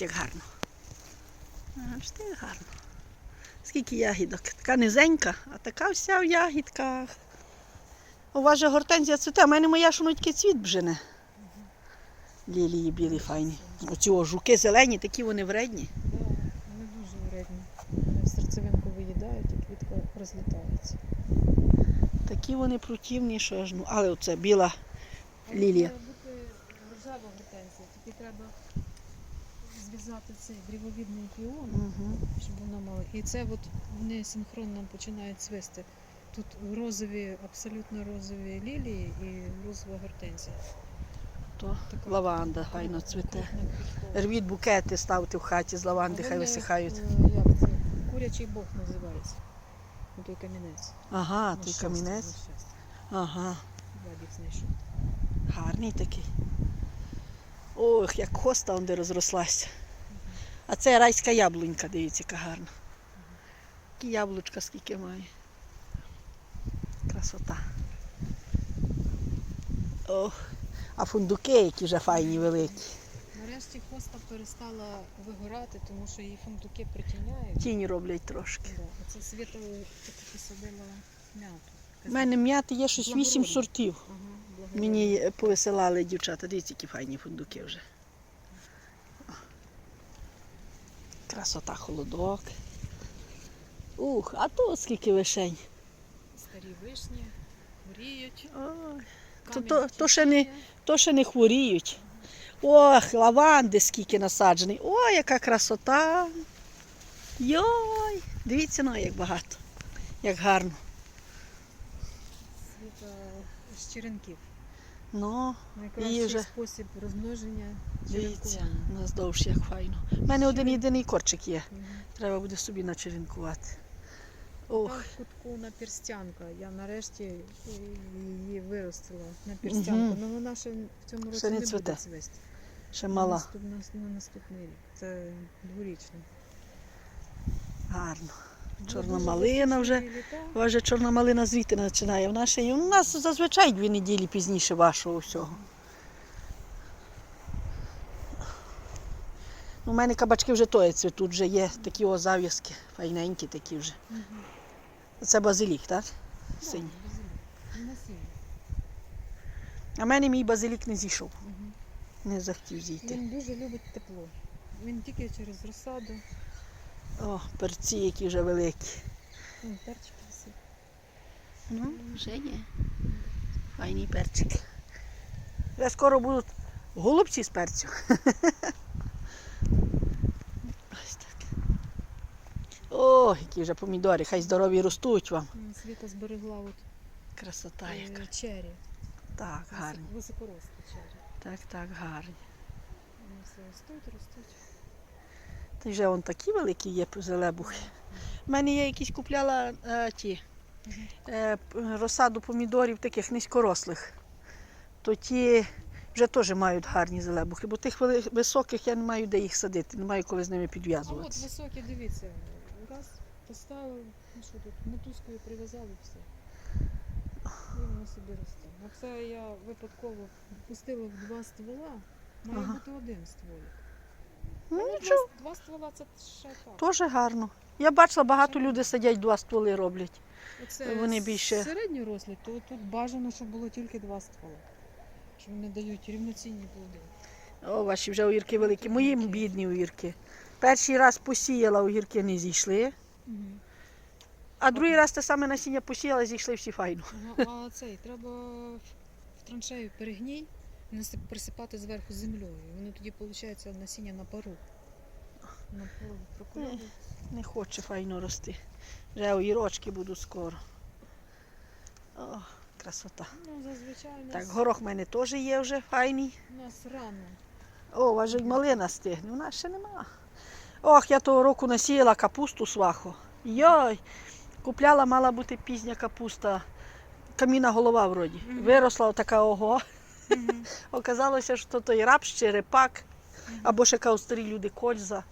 Як гарно. Бачите, як гарно. Скільки ягідок. Така низенька, а така вся в ягідках. У вас же гортензія цвіте, а в мене моя шунуть такий цвіт бжене. Лілії білі файні. Оці о, жуки зелені, такі вони вредні. Вони дуже вредні. Серцевинку виїдають і квітка розлітається. Такі вони противні, що аж ну. Але оце біла лілія. Має бути рожева гортензія, тільки треба зв'язати цей дрівовідний піон, Угу. щоб воно мало. І це от вони синхронно починають цвісти. Тут розові, абсолютно розові лілії і розова гортензія. То Така лаванда файно цвіте. Рвіть букети, ставте в хаті з лаванди, А хай висихають. е, Як це? Курячий бог називається. Ну, Той камінець. Ага, той камінець. Ага, Вадик знайшов. гарний такий. Ох, як хоста онде розрослася. А це райська яблунька, дивіться, яка гарна. Які яблучка скільки має. Красота. Ох, а фундуки, які вже файні великі. Нарешті хоста перестала вигорати, тому що її фундуки притіняють. Тіні роблять трошки. Да. Оце світа таки посадила м'яту. У мене м'яти є щось вісім сортів. Ага. Мені повисилали дівчата, дивіться, які файні фундуки вже. Красота, холодок. Ух, а тут скільки вишень. Старі вишні, горіють. Ой, то, то, то, ще не, то ще не хворіють. Ох, лаванди скільки насаджений. Ой, яка красота. Йой, дивіться на як багато, як гарно. Світа з черенків. Ну, Найкращий вже- спосіб розмноження дивіться, наздовж як файно. У мене один єдиний корчик є. Мгм. Треба буде собі начеренкувати. Там Ох, в кутку наперстянка. Я нарешті її виростила наперстянку. Мгм. Ну вона ще в цьому році Ще не не, цвіте. буде цвісти. ще мала. на, на наступний рік. Це дворічний. Гарно. Чорна малина вже. У вас же чорна малина звідти починає. В нашій, у нас зазвичай дві неділі пізніше вашого всього. У мене кабачки вже тої цвітуть, вже є такі о зав'язки, файненькі такі вже. Це базилік? Так, Синій. А в мене мій базилік не зійшов, не захотів зійти. Він дуже любить тепло. Він тільки через розсаду. О, перці, які вже великі. Вон перчик висить. Ну, вже є. Файний перчик. Вже скоро будуть голубці з перцю. Ось так. О, які вже помідори, хай здорові ростуть вам. Світа зберегла от Красота е, яка. чері. Так, гарні. Висок- Високорослі чері. Так, так, гарні. Вони все ростуть, ростуть. Та вже вон такі великі є зелебухи. У мене є якісь купляла е, ті е, розсаду помідорів таких низькорослих. То ті вже теж мають гарні зелебухи, бо тих високих я не маю де їх садити, не маю коли з ними А от високі, дивіться, раз поставив, ну що тут, мотузкою прив'язали все. І воно собі росте. А це я випадково пустила в два ствола, має Ага. бути один стволик. Ну, нічого, Два, два ствола це ще так. теж гарно. Я бачила, багато людей сидять, два стволи роблять. Оце вони більше- середньорослі, то тут бажано, щоб було тільки два ствола. Що вони дають рівноцінні плоди. О, ваші вже огірки великі. Мої бідні огірки. Перший раз посіяла, огірки не зійшли. А другий раз те саме насіння посіяла, зійшли всі файно. Ага, а цей треба в в траншею перегній присипати зверху землею. Воно тоді виходить насіння на пару. На пару прокладуть. Не хоче файно рости. Вже огірочки будуть скоро. О, красота. Ну, зазвичай у Так, горох в мене теж є вже файний. у нас рано. О, у вас й малина стигне, у нас ще нема. Ох, я того року насіяла капусту сваху. Йой, купляла, мала бути пізня капуста. Каміна голова вроді. Виросла така ого. Оказалося, що то і рапс, чи репак, або ще кажуть, старі люди кольза.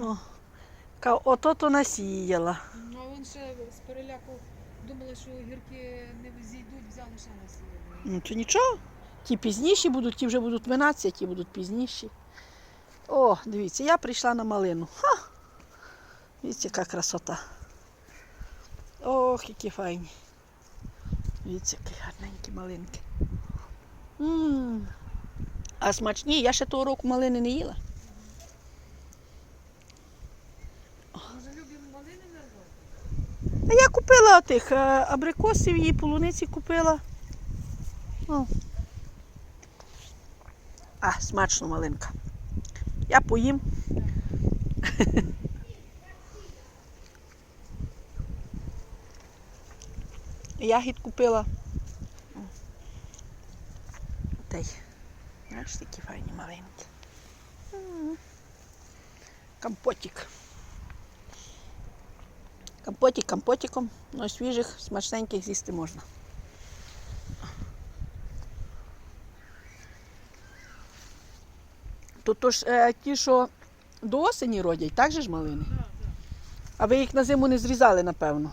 О, ка- ото то насіяла. Ну, а він ще з переляку думали, що огірки не зійдуть, взяли ще насіяли. Ну, то нічого. Ті пізніші будуть, ті вже будуть 12, ті будуть пізніші. О, дивіться, я прийшла на малину. Ха! Дивіться, яка красота. Ох, які файні. Дивіться, які гарненькі малинки. М А смачні, я ще того року малини не їла. Може я купила тих е, абрикосів і полуниці купила. О. А, смачно малинка. Я поїм. Ягід купила. О. Та й, знаєш, такі файні маленькі. М. Компотик. Компотик компотиком, але свіжих, смачненьких з'їсти можна. Тут то ж е, ті, що до осені родять, так же ж малини? А ви їх на зиму не зрізали, напевно.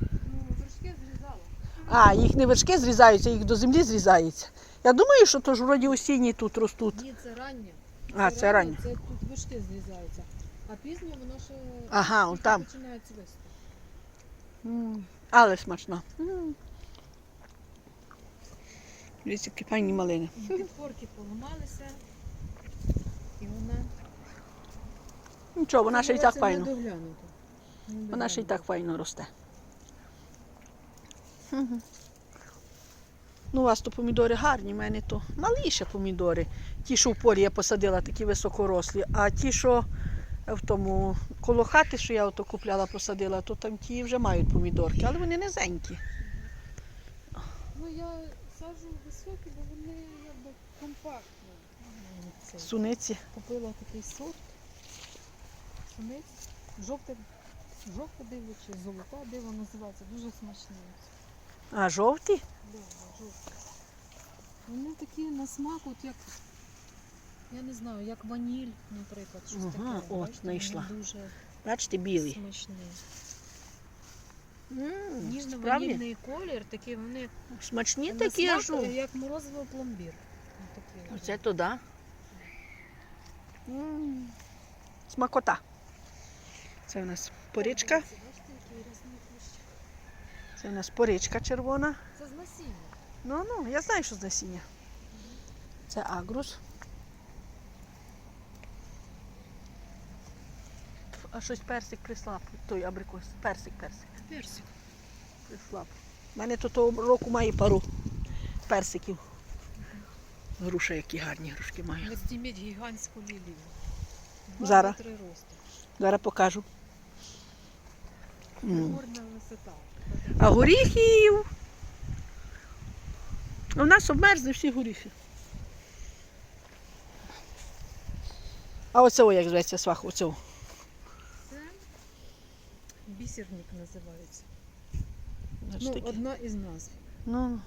Ну, вершки зрізала. А, їх не вершки зрізаються, їх до землі зрізається. Я думаю, що то ж вроді осінні тут ростуть. Ні, це раннє. А, це раннє. Це тут вершки зрізаються. А пізно воно ще Ага, он там. починає цвісти. М, Але смачно. М. Дивіться, які файні малини. Підпорки поламалися. І вона. Нічого, вона ще й так файно. Вона ще й так файно росте. Мгм. Ну, у вас то помідори гарні, в мене то маліші помідори. Ті, що в полі я посадила, такі високорослі, а ті, що в тому коло хати, що я ото купляла, посадила, то там ті вже мають помідорки, але вони низенькі. Ну я саджу високі, бо вони якби компактні. Це. Суниці. Купила такий сорт. Суниць. Жовте, жовте диво чи золота диво називається. Дуже смачний. А жовті? Да. Вони такі на смак, от як, я не знаю, як ваніль, наприклад, щось Ага, таке. от, Бачите, знайшла. Дуже Бачите, білий. смачний. М, Справді? Ніжно-ванільний колір, такі вони Смачні на такі смак, аж. ну. як морозиво пломбір. От такі от. Оце туди. М, Смакота. Це у нас порічка. Бачите, який різний кущ. Це у нас порічка червона. Це з насіння. Ну, ну, я знаю, що з насіння. Це агрус. А щось персик прислав. Той абрикос. Персик, персик. Персик. Прислав. У мене тут того року має пару персиків. Груша, які гарні грушки маю. Ви зніміть гігантську лілію. Два Зараз. метри росту. Зараз покажу. М. Горна висота. А горіхів. У нас обмерзли всі горіхи. А оце о, як зветься свах, оце. Це бісерник називається. Ну, такі. одна із назв. ну,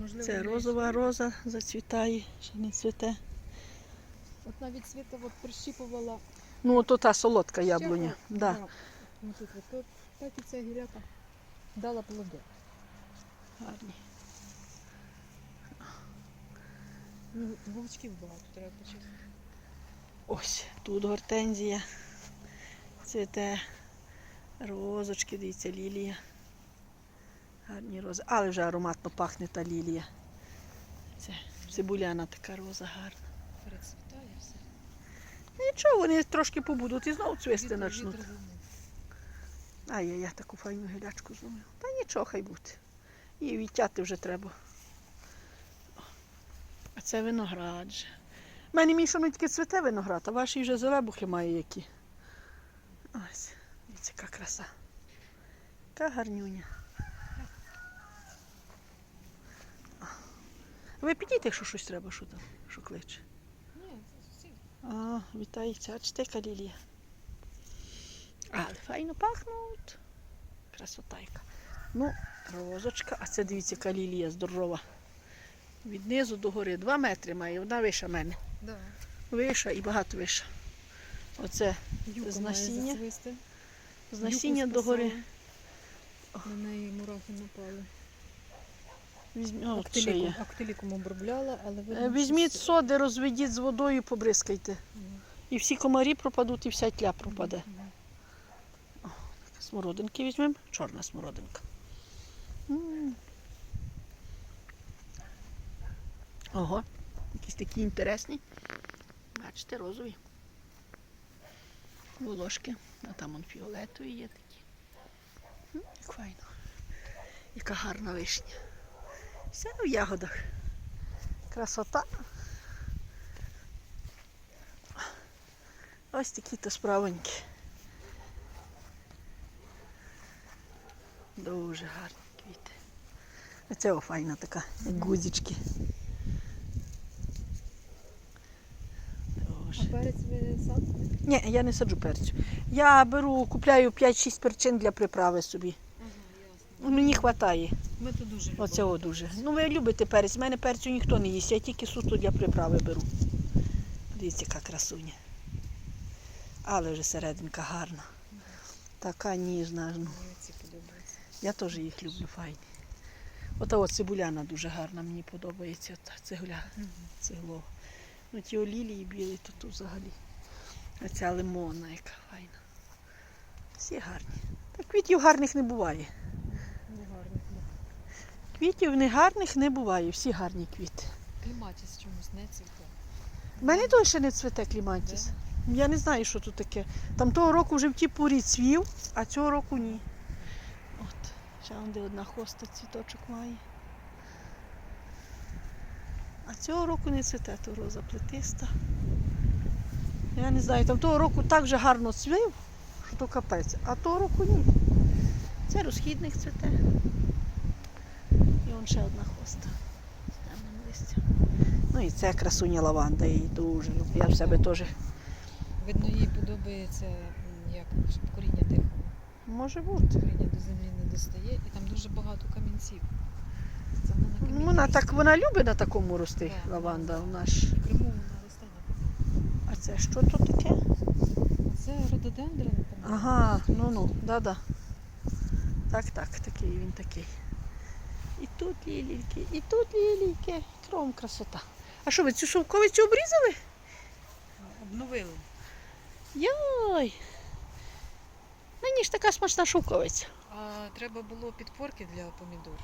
Можливо, це розова роза зацвітає, ще не цвіте. От навіть Світа от прищіпувала Ну, то та солодка яблуня. Да. Ну, тут, от, тут, так і ця гіляка дала плоди. Гарні. Ну, вовчків багато треба почистити. Ось тут гортензія. Цвіте. Розочки, дивіться, лілія. Гарні рози. Але вже ароматно пахне та лілія. Це цибуляна така роза гарна. Перецвітає все. Нічого, вони трошки побудуть і знову цвісти Вітер- почнуть. вітер. А я, я таку файну гілячку зломив. Та нічого, хай буде. І відтяти вже треба. А це виноград же. У мене мішано тільки цвіте виноград, а ваші вже зелебухи має які. Ось, дивіться, яка краса. Яка гарнюня. Ви підійте, якщо щось треба, що там, що кличе. Ні, це. А, вітається, бачите, яка лілія. Але файно пахнуть. Красота яка. Ну, розочка, а це дивіться, яка лілія здорова. Від низу до гори. Два метри має, вона виша мене. Да. Виша і багато виша. Оце Юка З насіння? з насіння до гори. На неї мурахи напали. Актилікум обробляла, але Е, видно, Візьміть соди, розведіть з водою, побризкайте. І всі комарі пропадуть, і вся тля пропаде. Мгм. Смородинки візьмемо. Чорна смородинка. М. Ого, якісь такі інтересні. Бачите, розові. Волошки. А там он фіолетові є такі. М, Як файно. Яка гарна вишня. Все в ягодах. Красота. Ось такі то справоньки. Дуже гарні квіти. Оце файна така, як гузічки. А Дуже. перець ви садите? Ні, я не саджу перцю. Я беру, купляю 5-6 перчин для приправи собі. Мені вистачає. Ми тут дуже любимо. Оцього дуже. Ну ви любите перець. У мене перцю ніхто не їсть, я тільки суто для приправи беру. Дивіться, яка красуня. Але вже серединка гарна. Така ніжна. Ну. Я теж їх люблю файні. Ота от цибуляна дуже гарна, мені подобається. Цегуля, Мгм. цеглова. Ну ті олілії білі, то тут взагалі. А ця лимонна, яка файна. Всі гарні. Та квітів гарних не буває. Гарно. Ну, Квітів не гарних не буває, всі гарні квіти. Кліматіс чомусь не цвіте. У мене той ще не цвіте клімантіс. Я не знаю, що тут таке. Там того року вже в тій порі цвів, а цього року ні. От, ще де одна хоста цвіточок має. А цього року не цвіте, то роза плетиста. Я не знаю, там того року так же гарно цвів, що то капець, а того року ні. Це розхідник цвіте. І он ще одна хоста з темним листям. Ну і це красуня лаванда, її дуже люблю. Я в себе теж. Видно, їй подобається, як, щоб коріння дихало. Може бути. Коріння до землі не достає, і там дуже багато камінців. Це вона на камінні Ну, Вона так вона любить на такому рости, Так, лаванда. вона ж. Криму вона росте на камінні. А це що то таке? Це рододендрон. там. Ага, ну ну, да-да. Так, так, такий він такий. І тут лілійки, і тут лілійки. Кром красота. А що ви цю шовковицю обрізали? Обновили. Йой. Мені ж така смачна шовковиця. А треба було підпорки для помідор.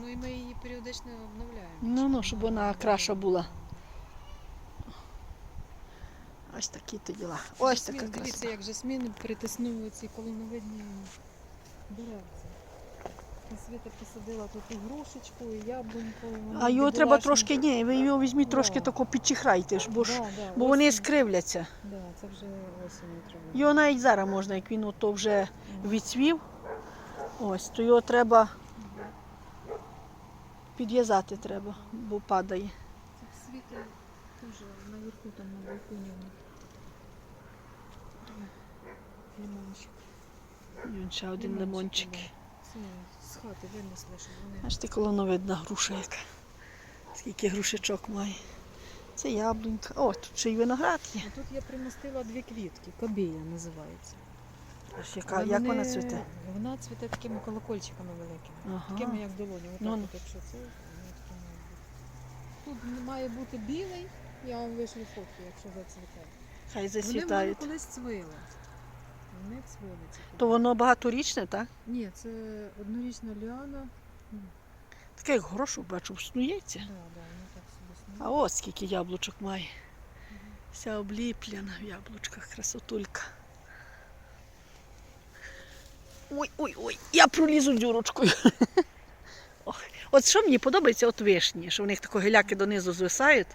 Ну і ми її періодично обновляємо. Ну, ну, щоб вона краша була. Ось такі то діла. Ось така Жасмін, Дивіться, як жасмін притиснув ці колоновидні деревця. І Світа посадила тут і грушечку, і яблуньку. А його треба трошки, ні, ви його візьміть Да. трошки тако підчихрайте, ж, бо, ж, да, да, бо вони скривляться. Да, це вже треба. Його навіть зараз можна, як він ото вже відцвів. Ось, то його треба підв'язати треба, бо падає. Теж наверху там на балконі у. Лимончик. Він ще один лимончик. з хати винесли, щоб вони. Аж ти колоновидна груша яка. Скільки грушечок має. Це яблунька. О, тут ще й виноград є. А тут я примостила дві квітки, кобія називається. Ось яка, Але як вони- вона цвіте? Вона цвіте такими колокольчиками великими. Ага. Такими, як долоні. Отак Ну, ну. от, якщо це, вони такі мають бути. Тут має бути білий, я вам вишлю фотки, якщо зацвіте. Хай Вони в мене засвітають. колись цвили. Вони цвили ці То квіти. воно багаторічне, так? Ні, це однорічна ліана. Таке як грошу, бачу, снується. Да, да, вони так собі А ось скільки яблучок має. Вся обліплена в яблучках, красотулька. Ой, ой, ой, я пролізу дюрочкою. Ох, От що мені подобається, от вишні, що в них тако геляки донизу звисають.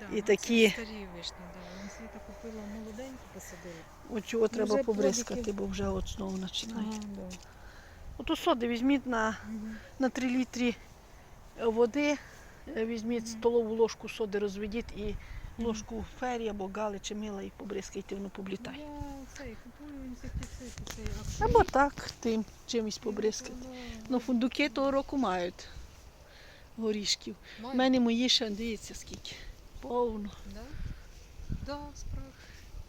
Да, і такі- Старі вишні, да. Світа купила молоденькі, посадила. От чого треба вже побризкати, плодики. бо вже от знову починає. Ага, да. От у соди візьміть на, Мгм. на 3 літрі води, е, візьміть Мгм. столову ложку соди, розведіть і ложку фері або гали чи мила і побризкайте, воно облітає. Я цей купую інсектицид, цей активний. Або так, тим чимось побризкати. Ну, фундуки того року мають горішків. У мене мої ще, дивіться скільки. Повно. Да? Да, справді.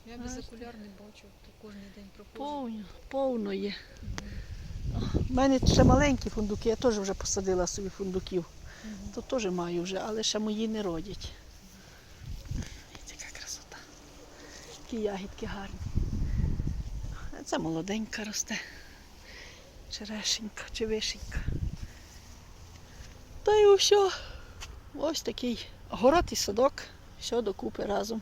Я без окуляр не бачу, то кожен день проходжу. Повно, повно є. У мене ще маленькі фундуки, я теж вже посадила собі фундуків. То теж маю вже, але ще мої не родять. Яка красота. Які ягідки гарні. А це молоденька росте. Черешенька чи вишенька. Та й усе. Ось такий город і садок. Все докупи разом.